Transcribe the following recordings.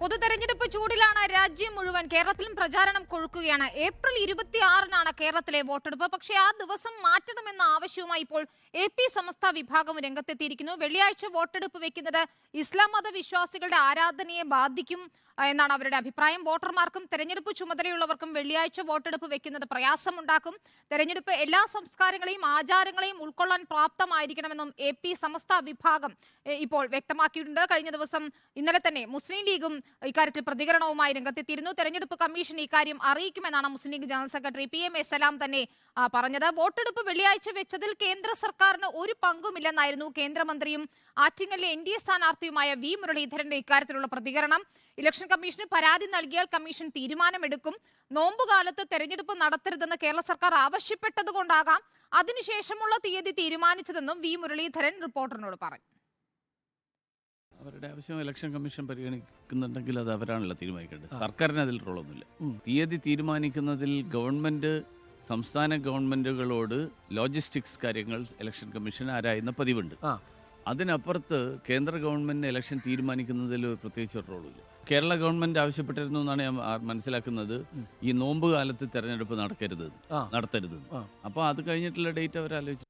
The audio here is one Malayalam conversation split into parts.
പൊതു തെരഞ്ഞെടുപ്പ് ചൂടിലാണ് രാജ്യം മുഴുവൻ കേരളത്തിലും പ്രചാരണം കൊഴുക്കുകയാണ്. ഏപ്രിൽ ഇരുപത്തിയാറിനാണ് കേരളത്തിലെ വോട്ടെടുപ്പ്. പക്ഷേ ആ ദിവസം മാറ്റണമെന്ന ആവശ്യവുമായി ഇപ്പോൾ എ പി സമസ്ത വിഭാഗം രംഗത്തെത്തിയിരിക്കുന്നു. വെള്ളിയാഴ്ച വോട്ടെടുപ്പ് വെക്കുന്നത് ഇസ്ലാം മത വിശ്വാസികളുടെ ആരാധനയെ ബാധിക്കും എന്നാണ് അവരുടെ അഭിപ്രായം. വോട്ടർമാർക്കും തെരഞ്ഞെടുപ്പ് ചുമതലയുള്ളവർക്കും വെള്ളിയാഴ്ച വോട്ടെടുപ്പ് വെക്കുന്നത് പ്രയാസമുണ്ടാക്കും. തെരഞ്ഞെടുപ്പ് എല്ലാ സംസ്കാരങ്ങളെയും ആചാരങ്ങളെയും ഉൾക്കൊള്ളാൻ പ്രാപ്തമായിരിക്കണമെന്നും എ പി സമസ്ത വിഭാഗം ഇപ്പോൾ വ്യക്തമാക്കിയിട്ടുണ്ട്. കഴിഞ്ഞ ദിവസം ഇന്നലെ തന്നെ മുസ്ലിം ലീഗും ഇക്കാര്യത്തിൽ പ്രതികരണവുമായി രംഗത്തെത്തിയിരുന്നു. തെരഞ്ഞെടുപ്പ് കമ്മീഷൻ ഇക്കാര്യം അറിയിക്കുമെന്നാണ് Muslim League general secretary P M A Salam തന്നെ പറഞ്ഞത്. വോട്ടെടുപ്പ് വെള്ളിയാഴ്ച വെച്ചതിൽ കേന്ദ്ര സർക്കാരിന് ഒരു പങ്കുമില്ലെന്നായിരുന്നു കേന്ദ്രമന്ത്രിയും ആറ്റിങ്ങലിലെ എൻ ഡി എ സ്ഥാനാർത്ഥിയുമായ വി മുരളീധരന്റെ ഇക്കാര്യത്തിലുള്ള പ്രതികരണം. ഇലക്ഷൻ കമ്മീഷന് പരാതി നൽകിയാൽ കമ്മീഷൻ തീരുമാനമെടുക്കും. നോമ്പുകാലത്ത് തെരഞ്ഞെടുപ്പ് നടത്തരുതെന്ന് കേരള സർക്കാർ ആവശ്യപ്പെട്ടതുകൊണ്ടാകാം. അതിനുശേഷമുള്ള തീയതി തീരുമാനിച്ചതെന്നും വി മുരളീധരൻ റിപ്പോർട്ടറിനോട് പറഞ്ഞു. അവരുടെ ആവശ്യം ഇലക്ഷൻ കമ്മീഷൻ പരിഗണിക്കുന്നുണ്ടെങ്കിൽ അത് അവരാണല്ലോ തീരുമാനിക്കേണ്ടത്. സർക്കാരിന് അതിൽ റോളൊന്നുമില്ല. തീയതി തീരുമാനിക്കുന്നതിൽ ഗവൺമെന്റ് സംസ്ഥാന ഗവൺമെന്റുകളോട് ലോജിസ്റ്റിക്സ് കാര്യങ്ങൾ ഇലക്ഷൻ കമ്മീഷൻ ആരായുന്ന പതിവുണ്ട്. അതിനപ്പുറത്ത് കേന്ദ്ര ഗവൺമെന്റ് ഇലക്ഷൻ തീരുമാനിക്കുന്നതിൽ പ്രത്യേകിച്ച് ഒരു റോളില്ല കേരള ഗവൺമെന്റ് ആവശ്യപ്പെട്ടിരുന്നു എന്നാണ് ഞാൻ മനസ്സിലാക്കുന്നത്. ഈ നോമ്പ് കാലത്ത് തെരഞ്ഞെടുപ്പ് നടക്കരുത്. നടത്തരുത് അപ്പോൾ അത് കഴിഞ്ഞിട്ടുള്ള ഡേറ്റ് അവർ ആലോചിച്ചു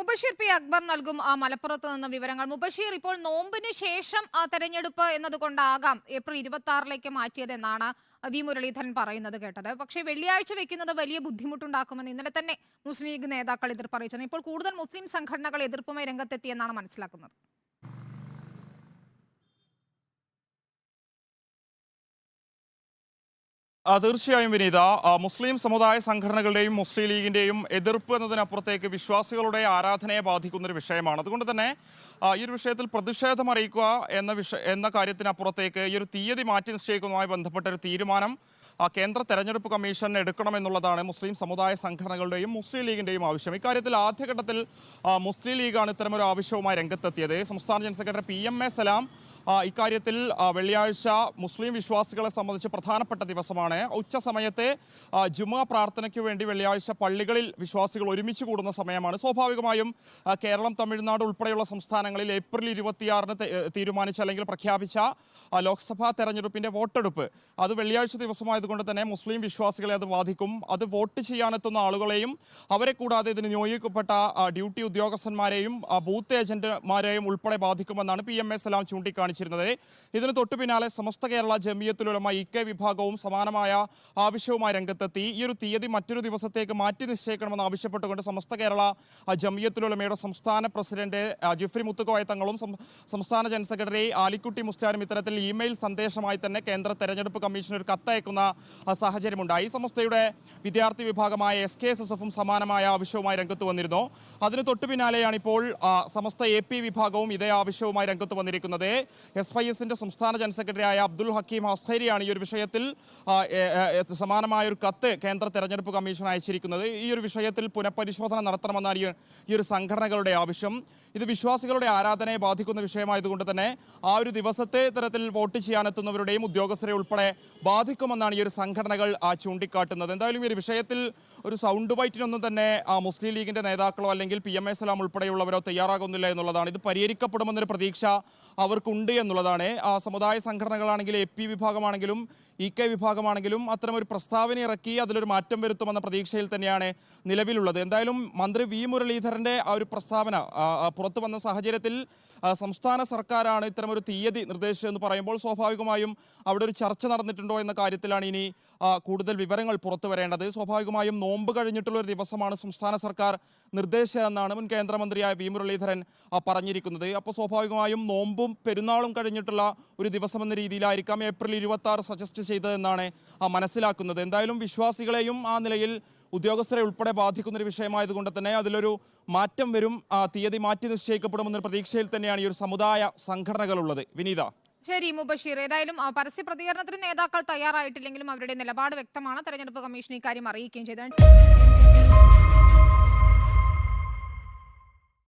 മുബഷീർ പി അക്ബർ നൽകും ആ, മലപ്പുറത്ത് നിന്ന് വിവരങ്ങൾ. മുബഷീർ ഇപ്പോൾ നോമ്പിന് ശേഷം തെരഞ്ഞെടുപ്പ് എന്നതുകൊണ്ടാകാം ഏപ്രിൽ ഇരുപത്തി ആറിലേക്ക് മാറ്റിയതെന്നാണ് വി. മുരളീധരൻ പറയുന്നത് കേട്ടത്. പക്ഷേ വെള്ളിയാഴ്ച വെക്കുന്നത് വലിയ ബുദ്ധിമുട്ടുണ്ടാക്കുമെന്ന് ഇന്നലെ തന്നെ മുസ്ലിം ലീഗ് നേതാക്കൾ എതിർപ്പറിയിച്ചു ഇപ്പോൾ കൂടുതൽ മുസ്ലിം സംഘടനകൾ എതിർപ്പുമായി രംഗത്തെത്തിയെന്നാണ് മനസ്സിലാക്കുന്നത്. തീർച്ചയായും വിനീത. മുസ്ലിം സമുദായ സംഘടനകളുടെയും മുസ്ലിം ലീഗിന്റെയും എതിർപ്പ് എന്നതിനപ്പുറത്തേക്ക് വിശ്വാസികളുടെ ആരാധനയെ ബാധിക്കുന്ന ഒരു വിഷയമാണ്. അതുകൊണ്ട് തന്നെ ഈ ഒരു വിഷയത്തിൽ പ്രതിഷേധം അറിയിക്കുക എന്ന വിഷ എന്ന കാര്യത്തിനപ്പുറത്തേക്ക് ഈ ഒരു തീയതി മാറ്റി നിശ്ചയിക്കുന്നതുമായി ബന്ധപ്പെട്ട ഒരു തീരുമാനം കേന്ദ്ര തെരഞ്ഞെടുപ്പ് കമ്മീഷൻ എടുക്കണമെന്നുള്ളതാണ് മുസ്ലിം സമുദായ സംഘടനകളുടെയും മുസ്ലിം ലീഗിന്റെയും ആവശ്യം. ഇക്കാര്യത്തിൽ ആദ്യഘട്ടത്തിൽ മുസ്ലിം ലീഗാണ് ഇത്തരമൊരു ആവശ്യവുമായി രംഗത്തെത്തിയത്. സംസ്ഥാന general secretary P M A Salam ഇക്കാര്യത്തിൽ വെള്ളിയാഴ്ച മുസ്ലിം വിശ്വാസികളെ സംബന്ധിച്ച് പ്രധാനപ്പെട്ട ദിവസമാണ്. ഉച്ച സമയത്തെ ജുമാ പ്രാർത്ഥനയ്ക്ക് വേണ്ടി വെള്ളിയാഴ്ച പള്ളികളിൽ വിശ്വാസികൾ ഒരുമിച്ച് കൂടുന്ന സമയമാണ്. സ്വാഭാവികമായും കേരളം തമിഴ്നാട് ഉൾപ്പെടെയുള്ള സംസ്ഥാനങ്ങളിൽ ഏപ്രിൽ ഇരുപത്തിയാറിന് തീരുമാനിച്ച അല്ലെങ്കിൽ പ്രഖ്യാപിച്ച ലോക്സഭാ തെരഞ്ഞെടുപ്പിന്റെ വോട്ടെടുപ്പ്. അത് വെള്ളിയാഴ്ച ദിവസമായതുകൊണ്ട് തന്നെ മുസ്ലിം വിശ്വാസികളെ അത് ബാധിക്കും. അത് വോട്ട് ചെയ്യാനെത്തുന്ന ആളുകളെയും അവരെ കൂടാതെ ഇതിന് നിയോഗിക്കപ്പെട്ട ഡ്യൂട്ടി ഉദ്യോഗസ്ഥന്മാരെയും ബൂത്ത് ഏജന്റുമാരെയും ഉൾപ്പെടെ ബാധിക്കുമെന്നാണ് പി എം എ സലാം ചൂണ്ടിക്കാണിച്ചിരുന്നത്. ഇതിന് തൊട്ടു പിന്നാലെ സമസ്ത കേരള ജമിയത്തിലുലമ ഇ കെ വിഭാഗവും സമാനമായ ആവശ്യവുമായി രംഗത്തെത്തി. ഈ ഒരു തീയതി മറ്റൊരു ദിവസത്തേക്ക് മാറ്റി നിശ്ചയിക്കണമെന്ന് ആവശ്യപ്പെട്ടുകൊണ്ട് സമസ്ത കേരള ജമിയത്തുലുലമയുടെ സംസ്ഥാന പ്രസിഡന്റ് ജിഫ്രി മുത്തുക്കോയ തങ്ങളും സംസ്ഥാന ജനറൽ സെക്രട്ടറി ആലിക്കുട്ടി മുസ്ലാനും ഇത്തരത്തിൽ ഇമെയിൽ സന്ദേശമായി തന്നെ കേന്ദ്ര തെരഞ്ഞെടുപ്പ് കമ്മീഷൻ ഒരു കത്തയക്കുന്ന സാഹചര്യമുണ്ടായി. സമസ്തയുടെ വിദ്യാർത്ഥി വിഭാഗമായ എസ് കെ എസ് എസ് എഫും സമാനമായ ആവശ്യവുമായി രംഗത്ത് വന്നിരുന്നു. അതിന് തൊട്ടു പിന്നാലെയാണ് ഇപ്പോൾ സമസ്ത എ പി വിഭാഗവും ഇതേ ആവശ്യവുമായി രംഗത്ത് വന്നിരിക്കുന്നത്. എസ് വൈ എസിന്റെ സംസ്ഥാന ജനറൽ സെക്രട്ടറിയായ അബ്ദുൽ ഹക്കീം ഹസ്തേരിയാണ് ഈ ഒരു വിഷയത്തിൽ സമാനമായ ഒരു കത്ത് കേന്ദ്ര തെരഞ്ഞെടുപ്പ് കമ്മീഷൻ അയച്ചിരിക്കുന്നത്. ഈ ഒരു വിഷയത്തിൽ പുനഃപരിശോധന നടത്തണമെന്നാണ് ഈ- ഒരു സംഘടനകളുടെ ആവശ്യം. ഇത് വിശ്വാസികളുടെ ആരാധനയെ ബാധിക്കുന്ന വിഷയമായതുകൊണ്ട് തന്നെ ആ ഒരു ദിവസത്തെ തരത്തിൽ വോട്ട് ചെയ്യാനെത്തുന്നവരുടെയും ഉദ്യോഗസ്ഥരെ ഉൾപ്പെടെ ബാധിക്കുമെന്നാണ് ഈ ഒരു സംഘടനകൾ ചൂണ്ടിക്കാട്ടുന്നത്. എന്തായാലും ഈ ഒരു വിഷയത്തിൽ ഒരു സൗണ്ട് ബൈറ്റിനൊന്നും തന്നെ ആ, മുസ്ലിം ലീഗിന്റെ നേതാക്കളോ അല്ലെങ്കിൽ പി എം എ സലാം ഉൾപ്പെടെയുള്ളവരോ തയ്യാറാകുന്നില്ല എന്നുള്ളതാണ്. ഇത് പരിഹരിക്കപ്പെടുമെന്നൊരു പ്രതീക്ഷ അവർക്കുണ്ട് എന്നുള്ളതാണ്. ആ സമുദായ സംഘടനകളാണെങ്കിലും എ പി വിഭാഗമാണെങ്കിലും ഇ കെ വിഭാഗമാണെങ്കിലും അത്തരം ഒരു പ്രസ്താവന ഇറക്കി അതിലൊരു മാറ്റം വരുത്തുമെന്ന പ്രതീക്ഷയിൽ തന്നെയാണ് നിലവിലുള്ളത്. എന്തായാലും മന്ത്രി വി മുരളീധരന്റെ ആ ഒരു പ്രസ്താവന പുറത്തു വന്ന സാഹചര്യത്തിൽ സംസ്ഥാന സർക്കാരാണ് ഇത്തരമൊരു തീയതി നിർദ്ദേശിച്ചതെന്ന് പറയുമ്പോൾ സ്വാഭാവികമായും അവിടെ ഒരു ചർച്ച നടന്നിട്ടുണ്ടോ എന്ന കാര്യത്തിലാണ് ഇനി കൂടുതൽ വിവരങ്ങൾ പുറത്തു വരേണ്ടത്. സ്വാഭാവികമായും നോമ്പ് കഴിഞ്ഞിട്ടുള്ള ഒരു ദിവസമാണ് സംസ്ഥാന സർക്കാർ നിർദ്ദേശിച്ചതെന്നാണ് മുൻ കേന്ദ്രമന്ത്രിയായ വി മുരളീധരൻ പറഞ്ഞിരിക്കുന്നത്. അപ്പോൾ സ്വാഭാവികമായും നോമ്പും പെരുന്നാളും കഴിഞ്ഞിട്ടുള്ള ഒരു ദിവസം എന്ന രീതിയിലായിരിക്കാം ഏപ്രിൽ ഇരുപത്തി സജസ്റ്റ് ചെയ്തതെന്നാണ് മനസ്സിലാക്കുന്നത്. എന്തായാലും വിശ്വാസികളെയും ആ നിലയിൽ ഉദ്യോഗസ്ഥരെ ഉൾപ്പെടെ ബാധിക്കുന്ന ഒരു വിഷയമായതുകൊണ്ട് തന്നെ അതിലൊരു മാറ്റം വരും. തീയതി മാറ്റി നിശ്ചയിക്കപ്പെടുമെന്നൊരു പ്രതീക്ഷയിൽ തന്നെയാണ് ഈ ഒരു സമുദായ സംഘടനകളുള്ളത്. വിനീത. ശരി മുബഷീർ. ഏതായാലും പരസ്യ പ്രതികരണത്തിന് നേതാക്കൾ തയ്യാറായിട്ടില്ലെങ്കിലും അവരുടെ നിലപാട് വ്യക്തമാണ്. തെരഞ്ഞെടുപ്പ് കമ്മീഷൻ ഇക്കാര്യം അറിയിക്കുകയും ചെയ്തത്